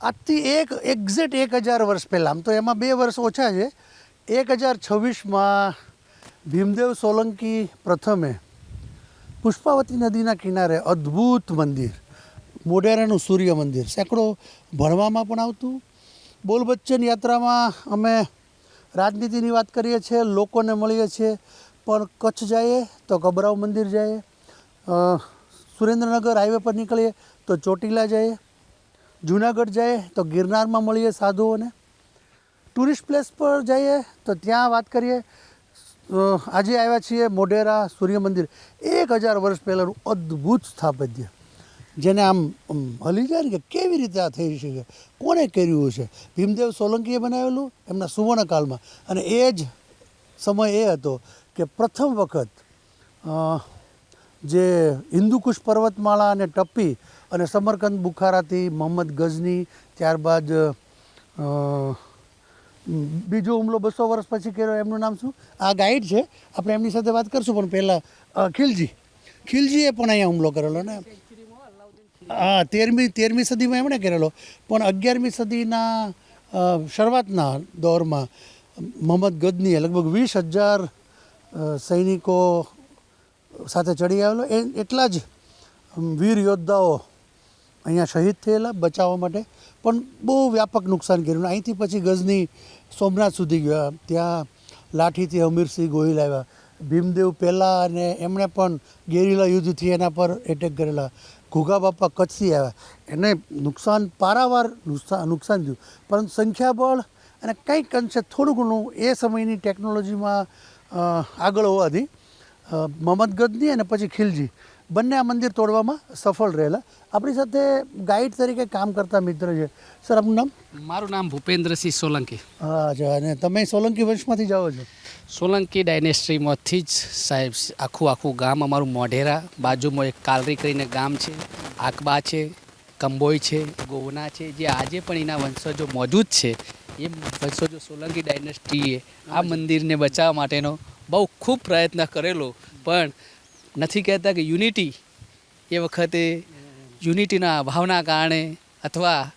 આજથી એક એક્ઝેક્ટ એક હજાર વર્ષ પહેલાં, આમ તો એમાં બે વર્ષ ઓછા છે. એક હજાર છવ્વીસમાં ભીમદેવ સોલંકી પ્રથમે પુષ્પાવતી નદીના કિનારે અદ્ભુત મંદિર, મોઢેરાનું સૂર્ય મંદિર, સેંકડો ભણવામાં પણ આવતું. બોલ બચ્ચન યાત્રામાં અમે રાજનીતિની વાત કરીએ છીએ, લોકોને મળીએ છીએ, પણ કચ્છ જઈએ તો કબરાવ મંદિર જઈએ. સુરેન્દ્રનગર હાઈવે પર નીકળીએ તો ચોટીલા જઈએ. જુનાગઢ જઈએ તો ગિરનારમાં મળીએ સાધુઓને. ટુરિસ્ટ પ્લેસ પર જઈએ તો ત્યાં વાત કરીએ. આજે આવ્યા છીએ મોઢેરા સૂર્ય મંદિર એક હજાર વર્ષ પહેલાંનું અદ્ભુત સ્થાપત્ય. જેને આમ હલી જાય ને કે કેવી રીતે આ થઈ શકે? કોણે કર્યું છે ભીમદેવ સોલંકીએ બનાવેલું એમના સુવર્ણકાળમાં. અને એ જ સમય એ હતો કે પ્રથમ વખત જે હિન્દુકુશ પર્વતમાળાને ટપ્પી અને સમરકંદ બુખારાથી મોહમ્મદ ગઝની, ત્યારબાદ બીજો હુમલો બસો વર્ષ પછી કર્યો, એમનું નામ શું? આ ગાઈડ છે. આપણે એમની સાથે વાત કરશું, પણ પહેલાં ખિલજી. ખિલજીએ પણ અહીંયા હુમલો કરેલો ને? હા, તેરમી તેરમી સદીમાં એમણે કરેલો. પણ અગિયારમી સદીના શરૂઆતના દોરમાં મોહમ્મદ ગદનીએ લગભગ વીસ હજાર સૈનિકો સાથે ચડી આવેલો. એ, એટલા જ વીર યોદ્ધાઓ અહીંયા શહીદ થયેલા બચાવવા માટે. પણ બહુ વ્યાપક નુકસાન કર્યું. અહીંથી પછી ગઝની સોમનાથ સુધી ગયા. ત્યાં લાઠીથી અમીરસિંહ ગોહિલ આવ્યા. ભીમદેવ પહેલાં અને એમણે પણ ગેરીલા યુદ્ધથી એના પર એટેક કરેલા. ઘુઘા બાપા કચ્છથી આવ્યા. એને નુકસાન પારાવાર નુકસાન નુકસાન થયું. પરંતુ સંખ્યાબળ અને કંઈક અંશે થોડું ઘણું એ સમયની ટેકનોલોજીમાં આગળ હોવાથી અ, મોહમ્મદ અને પછી ખિલજી. બંને આ મંદિર તોડવામાં સફળ રહેલા. આપણી સાથે ગાઈડ તરીકે કામ કરતા મિત્ર છે. સર આપનું નામ? મારું નામ ભૂપેન્દ્રસિંહ સોલંકી. હા અચ્છા અને તમે સોલંકી વંશમાંથી જાઓ છો? સોલંકી ડાયનેસ્ટ્રીમાંથી જ સાહેબ આખું આખું ગામ અમારું મોઢેરા બાજુમાં એક કાલરી કરીને ગામ છે. આકબા છે કંબોઈ છે ગોવના છે. જે આજે પણ એના વંશજો મોજૂદ છે. એ વંશજો સોલંકી ડાયનેસ્ટીએ આ મંદિરને બચાવવા માટેનો બહુ ખૂબ પ્રયત્ન કરેલો. પણ નથી કહેતા કે યુનિટી એ વખતે યુનિટીના અભાવના કારણે અથવા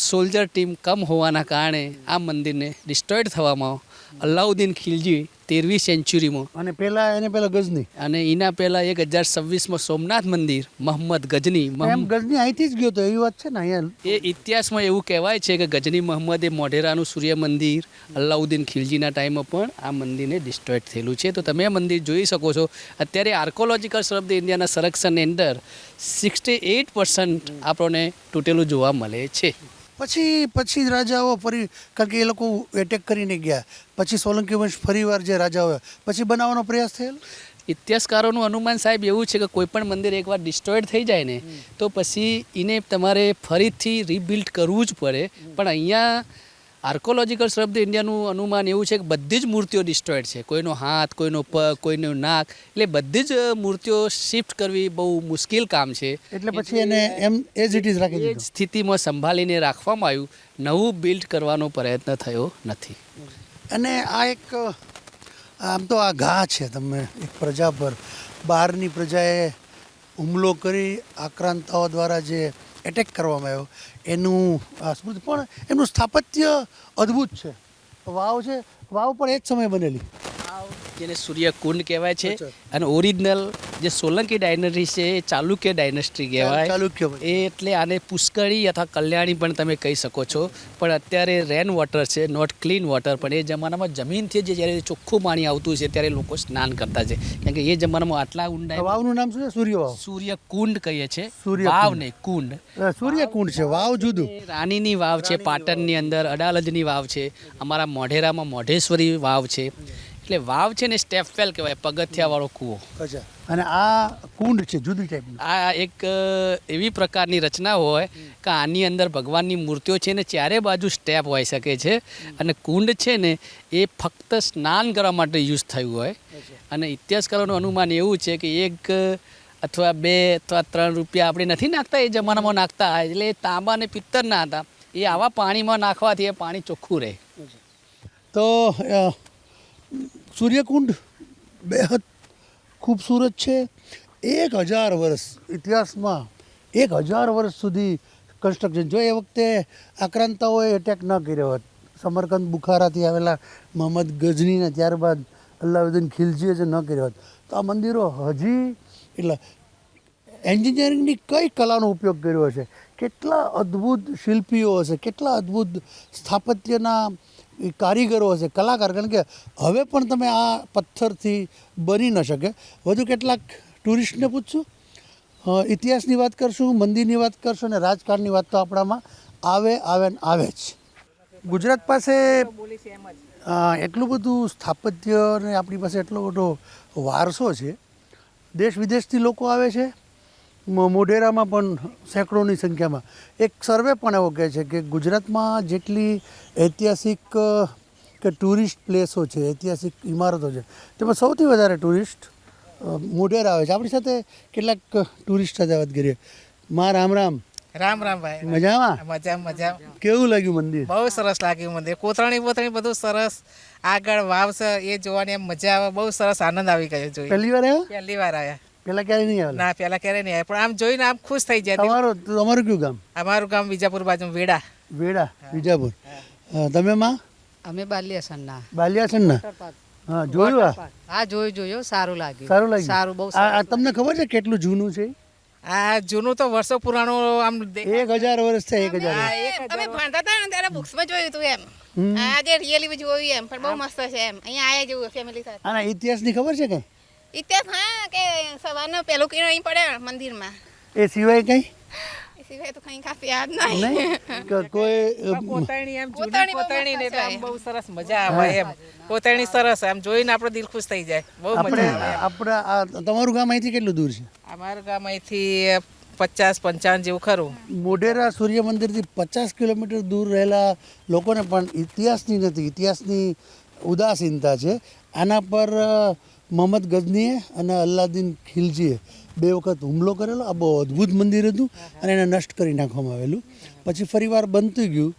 સોલ્જર ટીમ કમ હોવાના કારણે આ મંદિરને ડિસ્ટ્રોયડ થવામાં અલાઉદ્દીન ખિલજી તેરવી સેન્ચુરીમાં અને પહેલાં એને પહેલાં ગજની. અને એના પહેલાં એક હજાર છવ્વીસમાં સોમનાથ મંદિર મોહમ્મદ ગજની એમ મહમ- અહીંથી જ ગયો તો એવી વાત છે ને અહીંયા? એ ઇતિહાસમાં એવું કહેવાય છે કે ગજની મોહમ્મદે મોઢેરાનું સૂર્ય મંદિર અલ્લાઉદ્દીન ખિલજીના ટાઈમમાં પણ આ મંદિરને ડિસ્ટ્રોયડ થયેલું છે. તો તમે મંદિર જોઈ શકો છો. અત્યારે આર્કોલોજીકલ શબ્દ ઇન્ડિયાના સંરક્ષણની અંદર સિક્સટી એઇટ પર્સન્ટ આપણને તૂટેલું જોવા મળે છે. પછી પછી રાજાઓ ફરી કારણ કે એ લોકો એટેક કરીને ગયા. પછી સોલંકી વંશ ફરીવાર જે રાજાઓ પછી બનાવવાનો પ્રયાસ થયેલો? ઇતિહાસકારોનું અનુમાન સાહેબ એવું છે કે કોઈ પણ મંદિર એકવાર ડિસ્ટ્રોયડ થઈ જાય ને તો પછી એને તમારે ફરીથી રીબિલ્ડ કરવું જ પડે. પણ અહીંયા આર્કોલોજીકલ શબ્દ ઇન્ડિયાનું અનુમાન એવું છે કે બધી જ મૂર્તિઓ ડિસ્ટ્રોયડ છે. કોઈનો હાથ કોઈનો પગ કોઈનું નાક એટલે બધી જ મૂર્તિઓ શિફ્ટ કરવી બહુ મુશ્કેલ કામ છે. એટલે પછી એને એમ એઝ ઇટ ઇઝ રાખી એ સ્થિતિમાં સંભાળીને રાખવામાં આવ્યું. નવું બિલ્ડ કરવાનો પ્રયત્ન થયો નથી. અને આ એક આમ તો આ ઘા છે તમે એક પ્રજા પર. બહારની પ્રજાએ હુમલો કરી આક્રાંતાઓ દ્વારા જે એટેક કરવામાં આવ્યો. એનું સ્મૃતિ, પણ એનું સ્થાપત્ય અદ્ભુત છે. વાવ છે, વાવ પણ એ જ સમયે બનેલી. જેને સૂર્યકુંડ કહેવાય છે. અને ઓરિજિનલ જે સોલંકી ડાયનેસ્ટી છે એ ચાલુક્ય ડાયનેસ્ટી કહેવાય. ચાલુક્ય એ એટલે આને પુષ્કળી અથવા કલ્યાણી પણ તમે કહી શકો છો. પણ અત્યારે રેન વોટર છે નોટ ક્લીન વોટર પણ એ જમાનામાં જમીનથી જે જ્યારે ચોખ્ખું પાણી આવતું છે ત્યારે લોકો સ્નાન કરતા છે. કારણ કે એ જમાનામાં આટલા ઊંડા વાવનું નામ શું છે? સૂર્ય વાવ સૂર્યકુંડ કહીએ છીએ. સૂર્ય વાવ ને કુંડ સૂર્યકુંડ છે વાવ જુદું. રાણીની વાવ છે પાટણની અંદર અડાલજની વાવ છે. અમારા મોઢેરામાં મોઢેશ્વરી વાવ છે. એટલે વાવ છે ને સ્ટેપ વેલ કહેવાય પગથિયાવાળો કૂવો. અચ્છા. અને આ કુંડ છે જુદી ટાઈપનું આ એક એવી પ્રકારની રચના હોય કે આની અંદર ભગવાનની મૂર્તિઓ છે ને ચારે બાજુ સ્ટેપ હોઈ શકે છે. અને કુંડ છે ને એ ફક્ત સ્નાન કરવા માટે યુઝ થયું હોય. અને ઇતિહાસકારોનું અનુમાન એવું છે કે એક અથવા બે અથવા ત્રણ રૂપિયા આપણે નથી નાખતા એ જમાનામાં નાખતા એટલે એ તાંબા અને પિત્તરના હતા. એ આવા પાણીમાં નાખવાથી એ પાણી ચોખ્ખું રહે. તો સૂર્યકુંડ બેહદ ખૂબસૂરત છે. એક હજાર વર્ષ ઇતિહાસમાં એક હજાર વર્ષ સુધી કન્સ્ટ્રક્શન જો એ વખતે આક્રાંતાઓએ એટેક ન કર્યો હોત, સમરકંદ, બુખારાથી આવેલા મોહમ્મદ ગઝનીને ત્યારબાદ અલ્લાઉદ્દીન ખિલજીએ જે ન કર્યો હોત, તો આ મંદિરો હજી એટલે એન્જિનિયરિંગની કઈ કલાનો ઉપયોગ કર્યો હશે? કેટલા અદ્ભુત શિલ્પીઓ હશે, કેટલા અદ્ભુત સ્થાપત્યના એ કારીગરો હશે, કલાકાર, કારણ કે હવે પણ તમે આ પથ્થરથી બની ન શકે. વધુ કેટલાક ટુરિસ્ટને પૂછશું ઇતિહાસની વાત કરશું, મંદિરની વાત કરશું અને રાજકારણની વાત તો આપણામાં આવે આવે ને આવે જ. ગુજરાત પાસે એટલું બધું સ્થાપત્ય અને આપણી પાસે એટલો બધો વારસો છે. દેશ વિદેશથી લોકો આવે છે. મોઢેરામાં પણ સેંકડોની સંખ્યામાં. એક સર્વે પણ એવો કહે છે કે ગુજરાતમાં જેટલી ઐતિહાસિક કે ટુરિસ્ટ પ્લેસો છે ઐતિહાસિક ઇમારતો છે તેમાં સૌથી વધારે ટુરિસ્ટ મોઢેરા આવે છે. આપણી સાથે કેટલાક ટુરિસ્ટ સાથે વાત કરીએ. માં રામ રામ. રામ રામ ભાઈ. મજામાં? મજા મજા. કેવું લાગ્યું મંદિર? બહુ સરસ લાગ્યું મંદિર. કોતરણી બોતરણી બધું સરસ. આગળ વાવ છે એ જોવાની મજા આવે. બહુ સરસ આનંદ આવી ગયો જોઈ. પહેલી વાર આવ્યા? પહેલી વાર આવ્યા. પહેલા ક્યારે નહીં આવે ના પેલા ક્યારે નહીં આવે પણ આમ જોઈને આમ ખુશ થઈ જાય. તમારો તમારું કયું ગામ? અમારું ગામ વિજાપુર બાજુ વેડા. વેડા વિજાપુર. તમે માં? અમે બાલ્યાસનના બાલિયાસનના હા જોયું આ? હા જોયું જોયું. સારું લાગ્યું. સારું લાગ્યું? સારું બહુ આ તમને ખબર છે કેટલું જૂનું છે? આ જૂનું તો વર્ષો પુરાણું આમ એક હજાર વર્ષ છે એક હજાર અમે ભણતા હતા ને ત્યારે બુક્સમાં જોયું હતું એમ. આજે રિયલી જોયું એમ પણ બહુ મસ્ત છે એમ. અહીંયા આયા જેવું ફેમિલી સાથે. આના ઇતિહાસની ખબર છે કઈ? ઇતિહાસ હા કે સવારનો પેલું કિરણ અહીં પડે મંદિરમાં. એ સિવાય કઈ? સિવાય તો કઈ ખાસ યાદ નહીં. કોઈ પોતાણી એમ જૂની પોતાણી ને આમ બહુ સરસ મજા આવે એમ. પોતાણી સરસ આમ જોઈને આપણો દિલ ખુશ થઈ જાય. બહુ મજા આવે આપણા તમારું ગામ અહીંથી કેટલું દૂર છે? અમારું ગામ અહીંથી પચાસ પંચાવન જેવું ખરું. મોઢેરા સૂર્ય મંદિરથી પચાસ કિલોમીટર દૂર રહેલા લોકોને પણ ઇતિહાસની નથી ઇતિહાસની ઉદાસીનતા છે. આના પર મોહમ્મદ ગઝનીએ અને અલ્લાદીન ખિલજીએ બે વખત હુમલો કરેલો. આ બહુ અદ્ભુત મંદિર હતું અને એને નષ્ટ કરી નાખવામાં આવેલું. પછી ફરીવાર બનતું ગયું.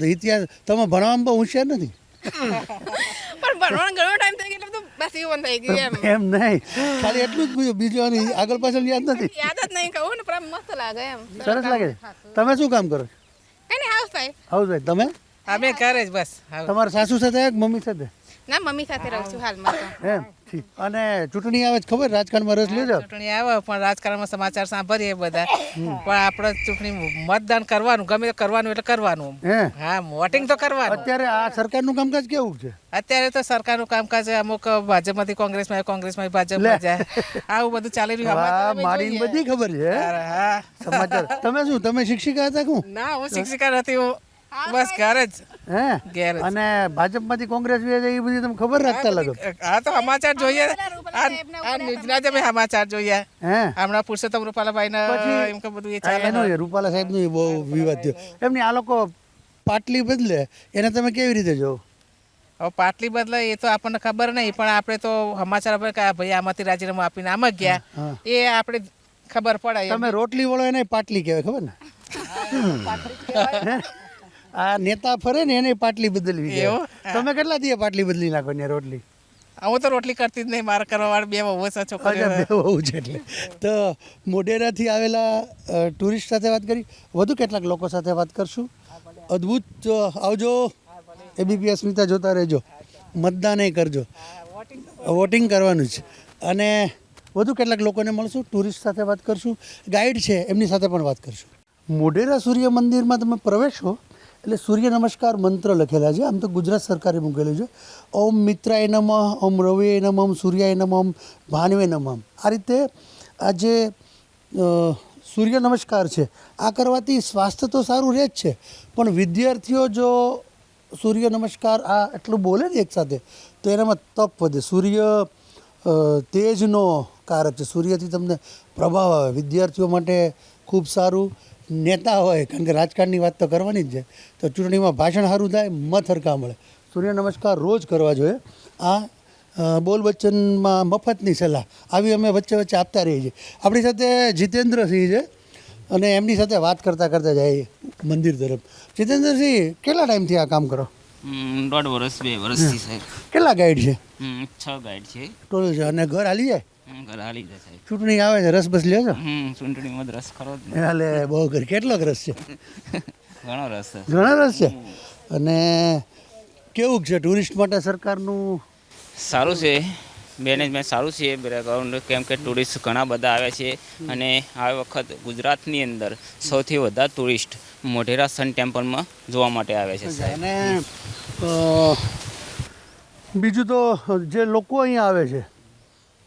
તો ઇતિહાસ તમે ભણવામાં બહુ હોશિયાર નથી? પણ ભણવાનો ઘણો ટાઈમ થઈ ગયો તો બસ એવું થઈ ગયું એમ. એમ નહીં. ખાલી એટલું જ પૂછ્યું. બીજું આની આગળ પાછળ યાદ નથી? યાદ જ નહીં કહું ને પણ મસ્ત લાગે એમ. સરસ લાગે તમે શું કામ કરો છો? કઈ નહીં હાઉસ વાઈફ હાઉસ વાઈફ તમે? અમે કરે જ બસ. તમારા સાસુ સાથે મમ્મી સાથે? ના મમ્મી સાથે રહું છું હાલમાં એમ. અને ચૂંટણી આવે છે ખબર? રાજકારણમાં રસ લેજો. ચૂંટણી આવે પણ રાજકારણમાં સમાચાર સાંભળીએ બધા. પણ આપણે ચૂંટણી મતદાન કરવાનું ગમે તો કરવાનું એટલે કરવાનું. હે? વોટિંગ તો કરવાનું. અત્યારે આ સરકારનું કામકાજ કેવું છે? અત્યારે તો સરકારનું કામકાજ અમુક ભાજપમાંથી કોંગ્રેસમાં કોંગ્રેસમાં ભાજપમાં જાય. આવું બધું ચાલી રહ્યું મારી. બધી ખબર છે સમાચાર. તમે શું તમે શિક્ષિકા હતા શું ના હું શિક્ષિકા નથી હું બસ ઘરે જ. હે? ઘેર. અને ભાજપમાંથી કોંગ્રેસ બી એ બધી તમને ખબર રાખતા લાગો. આ તો સમાચાર જોઈએ. આ આ ન્યૂઝના જ સમાચાર જોઈએ. હે? હમણાં પુરુષોત્તમ રૂપાલાભાઈ એમ કે બધું એ ચાલે. એનો રૂપાલા સાહેબનો બહુ વિવાદ થયો. એમની આ લોકો પાટલી બદલે એને તમે કેવી રીતે જોવો? હવે પાટલી બદલાય એ તો આપણને ખબર નહીં પણ આપણે તો સમાચાર આપણે કે ભાઈ આમાંથી રાજીનામું આપીને આમ ગયા. એ આપણે ખબર પડે. તમે રોટલી વળો એને પાટલી કહેવાય ખબર ને? આ નેતા ફરે ને એને પાટલી બદલવી એવો? તમે કેટલા દીએ પાટલી બદલી નાખો ને રોટલી? હું તો રોટલી કરતી જ નહીં મારે કરવા વાળા બે બહુ છોકરીઓ અચ્છા છે. એટલે. તો મોઢેરાથી આવેલા ટુરિસ્ટ સાથે વાત કરી. વધુ કેટલાક લોકો સાથે વાત કરશું. અદ્ભુત આવજો. એબીપી અસ્મિતા જોતા રહેજો. મતદાન એ કરજો. વોટિંગ કરવાનું છે. અને વધુ કેટલાક લોકોને મળશું ટુરિસ્ટ સાથે વાત કરશું. ગાઈડ છે એમની સાથે પણ વાત કરશું. મોઢેરા સૂર્ય મંદિરમાં તમે પ્રવેશો એટલે સૂર્ય નમસ્કાર મંત્ર લખેલા છે. આમ તો ગુજરાત સરકારે મૂકેલું છે. ઓમ મિત્રાય નમઃ, ઓમ રવિએ નમઃ, ઓમ સૂર્યાય નમઃ, ઓમ ભાનવે નમઃ આ રીતે આ જે સૂર્ય નમસ્કાર છે, આ કરવાથી સ્વાસ્થ્ય તો સારું રહે જ છે. પણ વિદ્યાર્થીઓ જો સૂર્ય નમસ્કાર આ એટલું બોલે ને એકસાથે તો એનામાં તપ વધે. સૂર્ય તેજનો કારક છે. સૂર્યથી તમને પ્રભાવ આવે. વિદ્યાર્થીઓ માટે ખૂબ સારું. નેતા હોય કારણ કે રાજકારણની વાત તો કરવાની જ છે તો ચૂંટણીમાં ભાષણ સારું થાય મત હરકા મળે. સૂર્ય નમસ્કાર રોજ કરવા જોઈએ. આ બોલ બચ્ચનમાં મફતની સલાહ આવી અમે વચ્ચે વચ્ચે આપતા રહીએ છીએ. આપણી સાથે જીતેન્દ્રસિંહ છે અને એમની સાથે વાત કરતાં કરતાં જાય મંદિર તરફ. જીતેન્દ્રસિંહ કેટલા ટાઈમથી આ કામ કરો? દોઢ વર્ષ બે વર્ષથી સાહેબ. કેટલા ગાઈડ છે? છ ગાઈડ છે. ટોટલ છે અને ઘર હાલી જાય? હમ, ઘરા સાહેબ ચૂંટણી આવે છે રસ બસ લ્યો છો હમ ચૂંટણીમાં રસ ખરો એટલે બહુ ઘર કેટલોક રસ છે? ઘણો રસ છે. ઘણો રસ છે? અને કેવું છે ટુરિસ્ટ માટે સરકારનું? સારું છે. મેનેજમેન્ટ સારું છે. બેકગ્રાઉન્ડ કેમ કે ટુરિસ્ટ ઘણા બધા આવે છે. અને આ વખત ગુજરાતની અંદર સૌથી વધારે ટુરિસ્ટ મોઢેરા સન ટેમ્પલમાં જોવા માટે આવે છે સાહેબ. અને બીજું તો જે લોકો અહીંયા આવે છે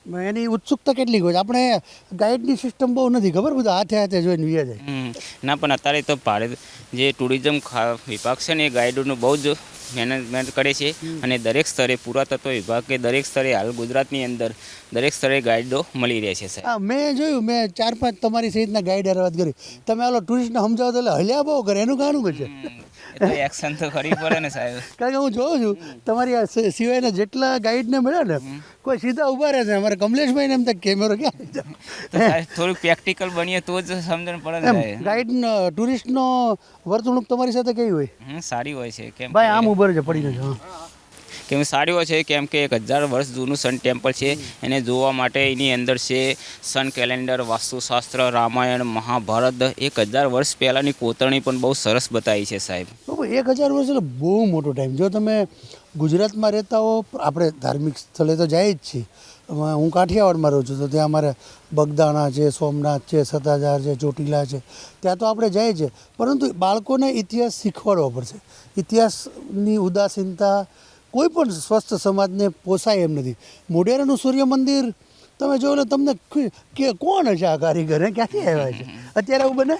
એની ઉત્સુકતા કેટલી હોય આપણે ગાઈડની સિસ્ટમ બહુ નથી ખબર બધા હાથે હાથે જોઈને વિયા જાય. ના પણ અત્યારે તો ભારત જે ટુરિઝમ વિભાગ છે ને એ ગાઈડોનું બહુ જ મેનેજમેન્ટ કરે છે અને દરેક સ્તરે પુરાતત્વ વિભાગ કે દરેક સ્તરે હાલ ગુજરાતની અંદર દરેક સ્તરે ગાઈડો મળી રહે છે સાહેબ. મેં જોયું મેં ચાર પાંચ તમારી સહિતના ગાઈડ વાત કરી. તમે આલો ટુરિસ્ટને સમજાવો એટલે હલ્યા બહુ કરે એનું કારણ છે? એક્શન તો કરવી પડે ને સાહેબ. કારણ કે હું જોઉં છું તમારી આ સિવાયના જેટલા ગાઈડને મળ્યા ને કોઈ સીધા ઊભા રહે છે. અમારે કમલેશભાઈને એમ તો કેમેરો ક્યાં થોડુંક થોડું પ્રેક્ટિકલ બનીએ તો જ સમજણ પડે ને ગાઈડ ટુરિસ્ટનો વર્તણૂક તમારી સાથે કેવી હોય? સારી હોય છે કેમ ભાઈ આમ ઊભા છે પડી જજો હા. કેમ સારી હોય છે, કેમ કે એક હજાર વર્ષ જૂનું સન ટેમ્પલ છે. એને જોવા માટે એની અંદર છે, સન કેલેન્ડર, વાસ્તુશાસ્ત્ર, રામાયણ, મહાભારત. એક હજાર વર્ષ પહેલાંની કોતરણી પણ બહુ સરસ બતાવી છે સાહેબ. બરાબર એક હજાર વર્ષ એટલે બહુ મોટો ટાઈમ જો તમે ગુજરાતમાં રહેતા હો, આપણે ધાર્મિક સ્થળે તો જાય જ છીએ હું કાઠિયાવાડમાં રહું છું, તો ત્યાં અમારે બગદાણા છે, સોમનાથ છે સતાજાર છે, ચોટીલા છે. ત્યાં તો આપણે જાય છે. પરંતુ બાળકોને ઇતિહાસ શીખવાડવો પડશે. ઇતિહાસની ઉદાસીનતા કોઈ પણ સ્વસ્થ સમાજને પોસાય એમ નથી. મોઢેરાનું સૂર્ય મંદિર તમે જોયું તમને કે કોણ હશે આ કારીગર ક્યાંથી આવ્યા છે? અત્યારે આવું બને?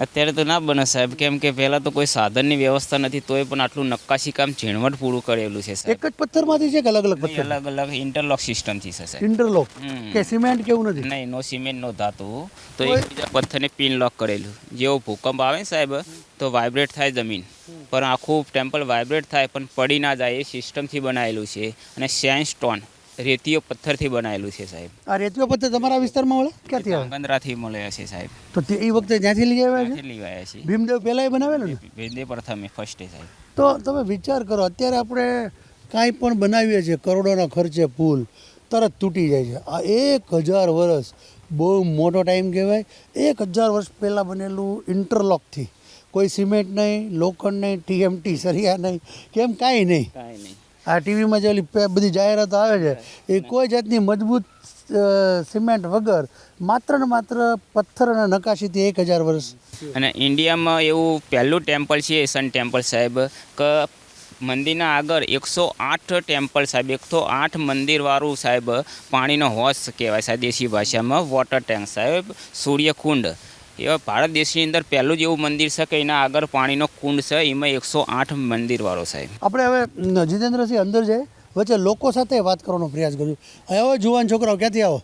અત્યારે તો ના બને સાહેબ. કેમ કે પહેલાં તો કોઈ સાધનની વ્યવસ્થા નથી તોય પણ આટલું નક્કાશી કામ ઝીણવટ પૂરું કરેલું છે સાહેબ. એક જ પથ્થરમાંથી છે કે અલગ અલગ પથ્થર? અલગ અલગ ઇન્ટરલોક સિસ્ટમથી છે સાહેબ. ઇન્ટરલોક? કે સિમેન્ટ કેવું નથી? નહીં નો સિમેન્ટ નો ધાતુ. તો એકબીજા પથ્થરને પિન લોક કરેલું. જેવો ભૂકંપ આવે ને સાહેબ તો વાઇબ્રેટ થાય જમીન. પણ આખું ટેમ્પલ વાઇબ્રેટ થાય પણ પડી ના જાય એ સિસ્ટમથી બનાવેલું છે. અને સેન્ડ સ્ટોન રેતીઓ પથ્થરથી બનાવેલું છે સાહેબ. આ રેતીઓ પથ્થર તમારા વિસ્તારમાં મળે? ક્યાંથી આવે? ગંદરાથી મળે છે સાહેબ. તો તે એ વખતે જ્યાંથી લઈ આવ્યા છે? લઈ આવ્યા છે ભીમદેવ પહેલાં બનાવેલું ને ભીમદેવ પ્રથમે ફર્સ્ટે સાહેબ. તો તમે વિચાર કરો અત્યારે આપણે કાંઈ પણ બનાવીએ છીએ કરોડોના ખર્ચે પુલ તરત તૂટી જાય છે. આ એક હજાર વર્ષ બહુ મોટો ટાઈમ કહેવાય. એક હજાર વર્ષ પહેલાં બનેલું ઇન્ટરલોકથી કોઈ સિમેન્ટ નહીં લોખંડ નહીં ટીએમટી સરિયા નહીં કેમ કાંઈ નહીં. કાંઈ નહીં. આ ટીવીમાં જે ઓલી બધી જાહેરાતો આવે છે એ કોઈ જાતની મજબૂત સિમેન્ટ વગર માત્ર ને માત્ર પથ્થર અને નકાશીથી એક હજાર વર્ષ. અને ઇન્ડિયામાં એવું પહેલું ટેમ્પલ છે સન ટેમ્પલ સાહેબ કે મંદિરના આગળ એકસો આઠ ટેમ્પલ સાહેબ એકસો આઠ મંદિરવાળું સાહેબ પાણીનો હોશ કહેવાય સાહેબ દેશી ભાષામાં વોટર ટેન્ક સાહેબ સૂર્યકુંડ. એવા ભારત દેશની અંદર પહેલું જ એવું મંદિર છે કે એના આગળ પાણીનો કુંડ છે એમાં એકસો આઠ મંદિરવાળો સાહેબ આપણે હવે ન, જીતેન્દ્રસિંહ અંદર જાય વચ્ચે લોકો સાથે વાત કરવાનો પ્રયાસ કર્યો આવો જુવાન છોકરાઓ ક્યાંથી આવો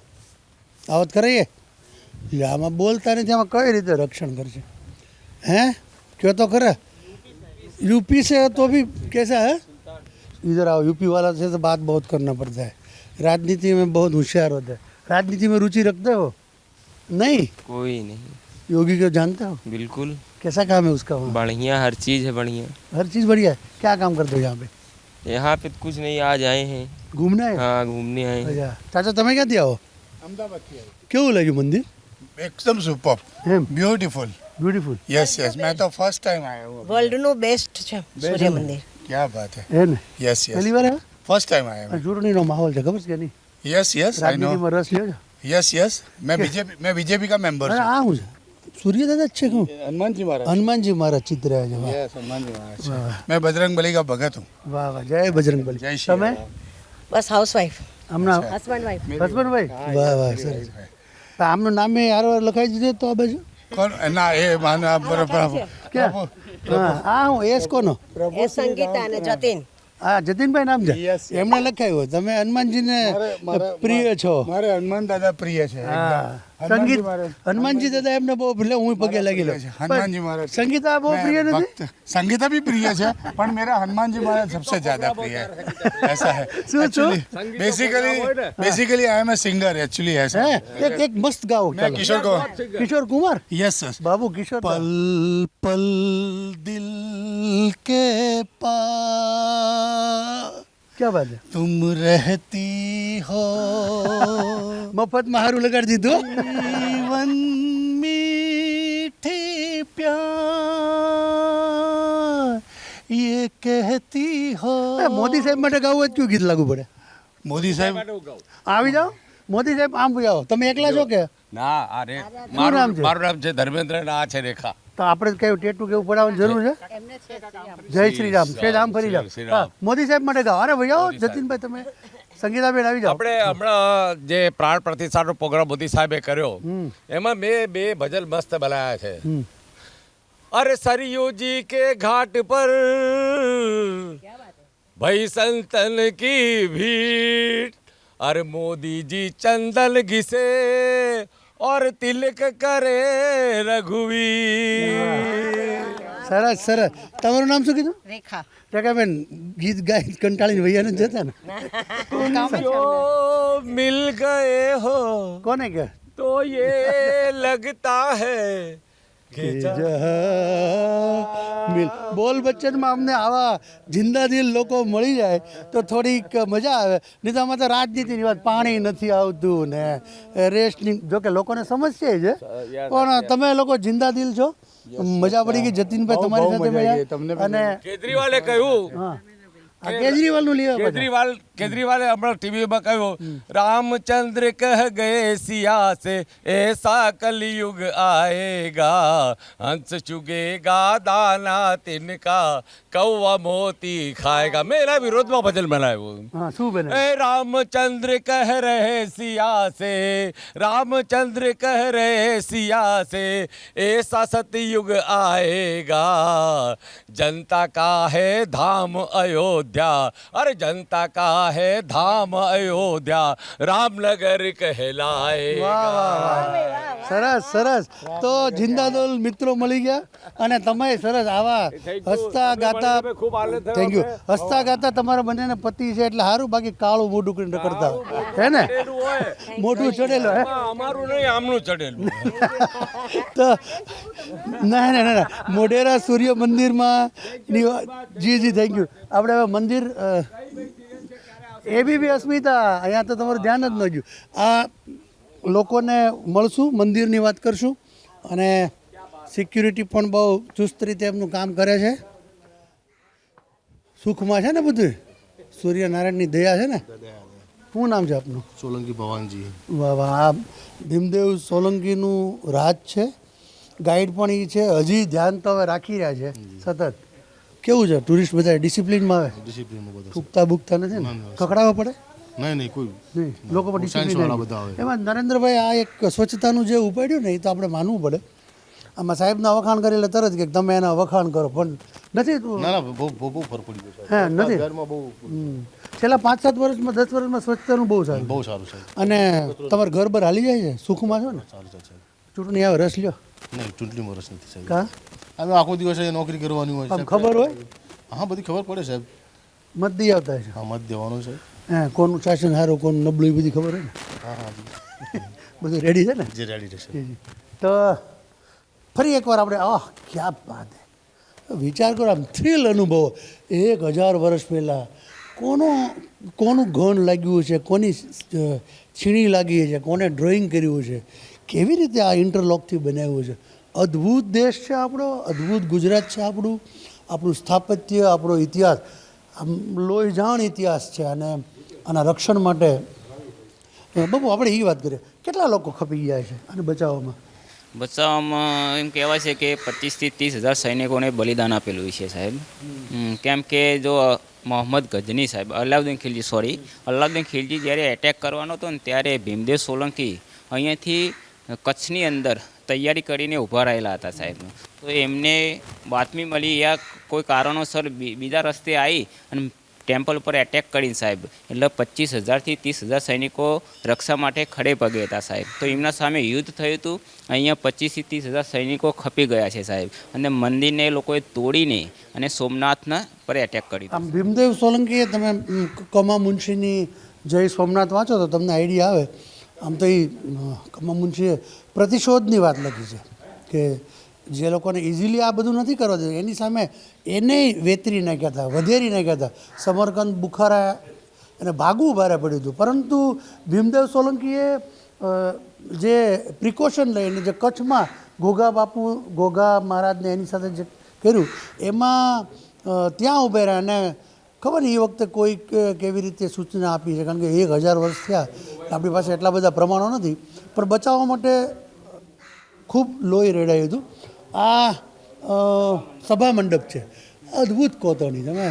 આવત કરીએ એટલે આમાં બોલતા નથી આમાં કઈ રીતે રક્ષણ કરશે हैं क्यों तो करे यूपी से है तो भी कैसा है इधर आओ यूपी वाला से तो बात बहुत करना पड़ता है राजनीति में बहुत होशियार होता है राजनीति में रुचि रखते हो नहीं कोई नहीं योगी को जानते हो बिल्कुल कैसा काम है उसका वहाँ बढ़िया हर चीज़ है बढ़िया हर चीज़ बढ़िया है क्या काम करते हो यहाँ पे यहाँ पे तो कुछ नहीं आज आए हैं घूमना है हाँ घूमने आए हैं અચ્છા ચાચા તમે ક્યાંથી આવો કેવું લાગ્યું મંદિર એકદમ સુપર એમ બ્યુટીફુલ બ્યુટીફુલ યસ યસ મેં તો ફર્સ્ટ ટાઈમ આવ્યો હું. વર્લ્ડનું બેસ્ટ છે સૂર્ય મંદિર ક્યાં બાત હે હે ને યસ યસ પહેલી વાર આવ્યા ફર્સ્ટ ટાઈમ આવ્યો આ ચૂંટણીનો માહોલ છે ખબર છે કે નહીં યસ યસ આઈ નો રાજનીતિમાં રસ લ્યો છો यस यस मैं बीजेपी मैं बीजेपी का मेंबर અરે हूँ આ શું છે સૂર્યદાદા જ છે હું? હનુમાનજી મહારાજ. હનુમાનજી મહારાજ ચિત્ર છે હનુમાનજી મહારાજ મેં બજરંગ બલી કા ભગત હું. વાહ વાહ. જય બજરંગ બલી. જય તમે? બસ હાઉસવાઈફ હમણાં હસબન્ડ વાઈફ હસબન્ડ વાઈફ વાહ વાહ સરસ. તો આમનું નામ એ હારો લખાઈ દીધું તો આ બાજુ? કોણ? ના એ માના બરાબર. કે હા હું એસ કોનો? એ સંગીતા અને જતીન. હા જતીનભાઈ નામ છે? એમણે લખાયું તમે હનુમાનજીને પ્રિય છો. મારે હનુમાન દાદા પ્રિય છે હા. સંગીત મહારાજ. હનુમાનજી દાદા એમને બહુ એટલે હું પગે લાગી લઉં हनुमान जी महाराज સંગીતા બહુ मैं પ્રિય નથી भक्त- संगीता भी प्रिय है पर मेरा हनुमान जी महाराज सबसे ज्यादा प्रिय है ऐसा है શું છું basically basically I am a singer actually ऐसा હે એક એક મસ્ત ગાઓ मैं ચાલો. किशोर को કિશોર કુમાર यस सर બાબુ કિશોર पल पल दिल के पास क्या बात है तुम रहती हो મફતમાં હારું લગાડી દીધું. જીવન મીઠી પ્યાર. યે કહેતી હો. મોદી સાહેબ માટે ગાવું જ કયું ગીત લાગુ પડે? મોદી સાહેબ આવી જાઓ. મોદી સાહેબ આમ જાઓ તમે એકલા છો કે? ના આ રે મારું નામ છે? મારું નામ છે ધર્મેન્દ્ર ના આ છે રેખા. તો આપણે કયું ટેટુ કેવું પડાવવાની જરૂર છે? જય શ્રી રામ શ્રી રામ ફરી જાઓ. મોદી સાહેબ માટે ગાવ અરે ભાઈ જતીનભાઈ તમે સંગીતાબેન આવી જાઓ આપણે હમણાં જે પ્રાણ પ્રતિષ્ઠાનો પ્રોગ્રામ મોદી સાહેબે કર્યો હમ. એમાં મેં બે ભજન મસ્ત બનાવ્યા છે હમ. અરે સરયू जी के घाट पर भाई संतन की भीड़ अरे मोदी जी चंदन घिसे और तिलक करे रघुवीर સરસ સરસ તમારું નામ શું કીધું રેખા પ્રકાબેન ગીત ગાઈ કંટાળીને ભૈયાને જતા ને? જો મિલ ગયે હો. કોને કે તો યે લગતા હૈ. મિલ બોલ બચ્ચનમાં અમને આવા જિંદા દિલ લોકો મળી જાય તો થોડીક મજા આવે. નહીં તો આમાં તો રાજનીતિની વાત પાણી નથી આવતું ને રેસ્ટની જોકે લોકોને સમસ્યા છે પણ તમે લોકો જિંદા દિલ છો? મજા પડી ગઈ જતીનભાઈ તમારી સાથે અને કેજરીવાલે કહ્યું. હા. નું લેવા. કેજરીવાલ केजरीवाल अपना टीवी में कहो रामचंद्र कह गए सिया से ऐसा कलयुग आएगा हंस चुगेगा दाना तिनका कौवा मोती खाएगा। मेरा विरोध में भजन बना है वो हाँ, रामचंद्र कह रहे सिया से रामचंद्र कह रहे सिया से ऐसा सतयुग आएगा। जनता का है धाम अयोध्या अरे जनता का है धाम अयोध्या रामनगर कहलाए વાહ વાહ વાહ સરસ સરસ તો જિંદાદોલ મિત્રો મળી ગયા અને તમે સરસ આવા હસતા ગાતા થેન્ક યુ હસતા ગાતા તમારા બંનેને પતિ છે એટલે સારું બાકી કાળું મોઢું કરીને કરતા હોય. હે ને મોઢું ચડેલો હે અમારું નહીં આમનું ચડેલું તો ના ના ના ના મોઢેરા સૂર્ય મંદિરમાં ની વાત- જી જી થેન્ક યુ આપણે હવે મંદિર અ, એ બી બી અસ્મિતા અહીંયા તો તમારું ધ્યાન જ ન ગયું. આ લોકોને મળશું મંદિરની વાત કરશું અને સિક્યુરિટી પણ બહુ ચુસ્ત રીતે એમનું કામ કરે છે. સુખમાં છે ને બધું સૂર્યનારાયણની દયા છે ને? શું નામ છે આપનું? સોલંકી ભવાનજી. વાહ વાહ. આ ભીમદેવ સોલંકીનું રાજ છે. ગાઈડ પણ એ છે. હજી ધ્યાન તો હવે રાખી રહ્યા છે. સતત. કેવું છે? ટુરિસ્ટ બધા ડિસિપ્લિનમાં આવે? ડિસિપ્લિનમાં બધા થૂકતા બુકતા નથી ને? કકડાવા પડે? નહીં નહીં કોઈ નહીં. લોકો પણ ડિસિપ્લિન બધા આવે. એમાં નરેન્દ્રભાઈ આ એક સ્વચ્છતાનું જે ઉપાડ્યું ને એ તો આપણે માનવું પડે. આમાં સાહેબના વખાણ કરે એટલે તરત કે તમે એના વખાણ કરો પણ નથી ના ના બહુ બહુ બહુ ફર પડી ગયો હા નથી. બહુ છેલ્લા પાંચ સાત વર્ષમાં દસ વર્ષમાં સ્વચ્છતાનું બહુ સારું. બહુ સારું છે અને તમારે ઘર બર હાલી જાય છે? સુખમાં છો ને? સારું ચૂંટણી આવે રસ લ્યો. નહીં ચૂંટણીમાં રસ નથી સાહેબ. કા? અમે આખો દિવસ અહીંયા નોકરી કરવાની હોય સાહેબ. ખબર હોય? હા બધી ખબર પડે સાહેબ. મત દઈ આવતા છે હા મત દેવાનો છે. હે કોનું શાસન સારું કોનું નબળું એ બધી ખબર હોય ને? હા હા બધું. રેડી છે ને? જે રેડી રહેશે. તો ફરી એકવાર આપણે આહ ક્યાં વાત વિચાર કરો આમ થ્રિલ અનુભવો. એક હજાર વર્ષ પહેલાં કોનો કોનું ઘણ લાગ્યું છે કોની છીણી લાગી છે કોને ડ્રોઈંગ કર્યું છે કેવી રીતે આ ઇન્ટરલોકથી બનાવ્યું છે? અદ્ભુત દેશ છે આપણો અદ્ભુત ગુજરાત છે આપણું આપણું સ્થાપત્ય આપણો ઇતિહાસ. આમ લોહી જાણ ઇતિહાસ છે અને આના રક્ષણ માટે બબુ આપણે એ વાત કરીએ. કેટલા લોકો ખપી ગયા છે અને બચાવવામાં? બચાવવામાં એમ કહેવાય છે કે પચીસથી ત્રીસ હજાર સૈનિકોને બલિદાન આપેલું છે સાહેબ. કેમ કે જો મોહમ્મદ ગજની સાહેબ અલ્લાઉદ્દીન ખિલજી સોરી અલ્લાઉદ્દીન ખિલજી જ્યારે એટેક કરવાનો હતો ને ત્યારે ભીમદેવ સોલંકી અહીંયાથી કચ્છની અંદર તૈયારી કરીને ઊભા રહેલા હતા સાહેબ તો એમને બાતમી મળી, યા કોઈ કારણોસર બીજા રસ્તે આવી અને ટેમ્પલ ઉપર એટેક કરીને સાહેબ, એટલે પચીસ હજારથી ત્રીસ હજાર સૈનિકો રક્ષા માટે ખડે પગે હતા સાહેબ. તો એમના સામે યુદ્ધ થયું હતું, અહીંયા પચીસથી ત્રીસ હજાર સૈનિકો ખપી ગયા છે સાહેબ. અને મંદિરને લોકોએ તોડીને અને સોમનાથના પર એટેક કર્યું આમ ભીમદેવ સોલંકીએ તમે કમા મુનશીની જય સોમનાથ વાંચો તો તમને આઈડિયા આવે. આમ તો એ કમા મુનશીએ પ્રતિશોધની વાત લખી છે કે જે લોકોને ઇઝીલી આ બધું નથી કરવા દેતું, એની સામે એને વેતરી નાખ્યા હતા, વધેરી નાખ્યા હતા. સમરકંદ, બુખારા અને ભાગવું ભારે પડ્યું હતું. પરંતુ ભીમદેવ સોલંકીએ જે પ્રિકોશન લઈને જે કચ્છમાં ઘોઘા બાપુ ઘોઘા મહારાજને એની સાથે જે કર્યું, એમાં ત્યાં રહ્યા અને ખબર એ વખતે કોઈ કેવી રીતે સૂચના આપી છે? કારણ કે એક હજાર વર્ષ થયા, આપણી પાસે એટલા બધા પ્રમાણો નથી. પણ બચાવવા માટે ખૂબ લોહી રેડાયું હતું. આ સભા મંડપ છે. અદ્ભુત કોતરણી, તમે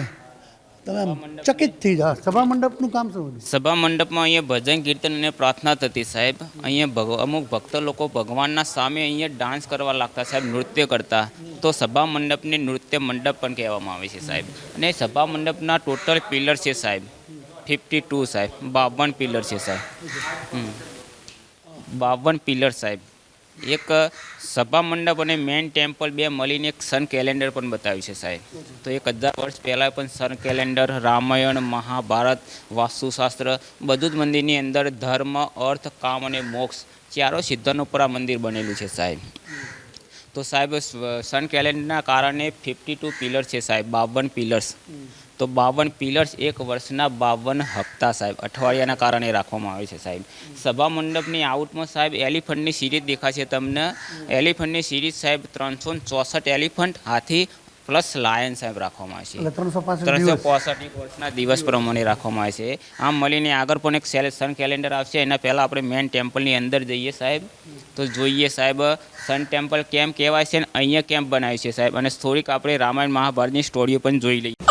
તમે ચકિત થઈ જાઓ. સભા મંડપનું કામ શું સભા મંડપમાં અહીંયા ભજન, કીર્તન અને પ્રાર્થના થતી સાહેબ. અહીંયા અમુક ભક્ત લોકો ભગવાનના સામે અહીંયા ડાન્સ કરવા લાગતા સાહેબ, નૃત્ય કરતા. તો સભા મંડપને નૃત્ય મંડપ પણ કહેવામાં આવે છે સાહેબ. અને સભા મંડપના ટોટલ પિલર છે સાહેબ. ફિફ્ટી ટુ સાહેબ. બાવન પિલર છે સાહેબ. બાવન પિલર સાહેબ. એક સભા મંડપ અને મેઇન ટેમ્પલ બે મળીને એક સન કેલેન્ડર પણ બતાવ્યું છે સાહેબ. તો એક હજાર વર્ષ પહેલાં પણ સન કેલેન્ડર રામાયણ, મહાભારત, વાસ્તુશાસ્ત્ર બધું જ મંદિરની અંદર ધર્મ, અર્થ, કામ અને મોક્ષ ચારો સિદ્ધાંતો પર આ મંદિર બનેલું છે સાહેબ. તો સાહેબ સન કેલેન્ડરના કારણે ફિફ્ટી ટુ પિલર છે સાહેબ, બાવન પિલર્સ તો બાવન પિલર્સ એક વર્ષના બાવન હપ્તા સાહેબ અઠવાડિયાના કારણે રાખવામાં આવે છે સાહેબ. સભા મંડપની આઉટમાં સાહેબ એલિફન્ટની સિરીઝ દેખાશે તમને. એલિફન્ટની સિરીઝ સાહેબ ત્રણસો ચોસઠ એલિફન્ટ હાથી પ્લસ લાયન સાહેબ રાખવામાં આવે છે. ત્રણસો પાસઠ વર્ષના દિવસ પ્રમાણે રાખવામાં આવે છે. આમ મળીને આગળ પણ એક સન કેલેન્ડર આવશે. એના પહેલાં આપણે મેન ટેમ્પલની અંદર જઈએ સાહેબ. તો જોઈએ સાહેબ સન ટેમ્પલ કેમ કહેવાય છે અને અહીંયા કેમ બનાવ્યું છે સાહેબ? અને થોડીક આપણે રામાયણ મહાભારતની સ્ટોરીઓ પણ જોઈ લઈએ.